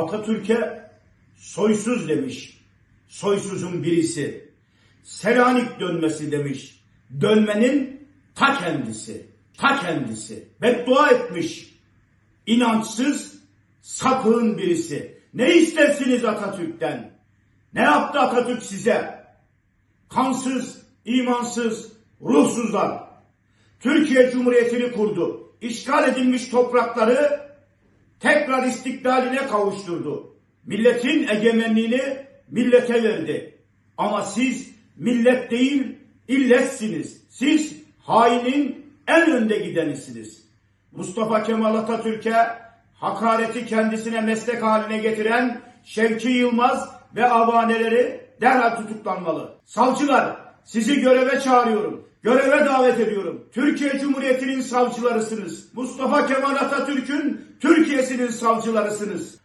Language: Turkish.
Atatürk'e soysuz demiş. Soysuzun birisi. Selanik dönmesi demiş. Dönmenin ta kendisi. Ta kendisi. Beddua etmiş. İnançsız, sapığın birisi. Ne istersiniz Atatürk'ten? Ne yaptı Atatürk size? Kansız, imansız, ruhsuzlar. Türkiye Cumhuriyeti'ni kurdu. İşgal edilmiş toprakları tekrar istiklaline kavuşturdu. Milletin egemenliğini millete verdi. Ama siz millet değil, illetsiniz. Siz hainin en önde gidenisiniz. Mustafa Kemal Atatürk'e hakareti kendisine meslek haline getiren Şevki Yılmaz ve avaneleri derhal tutuklanmalı. Savcılar sizi göreve çağırıyorum. Göreve davet ediyorum. Türkiye Cumhuriyeti'nin savcılarısınız. Mustafa Kemal Atatürk'ün Türkiye'sinin savcılarısınız.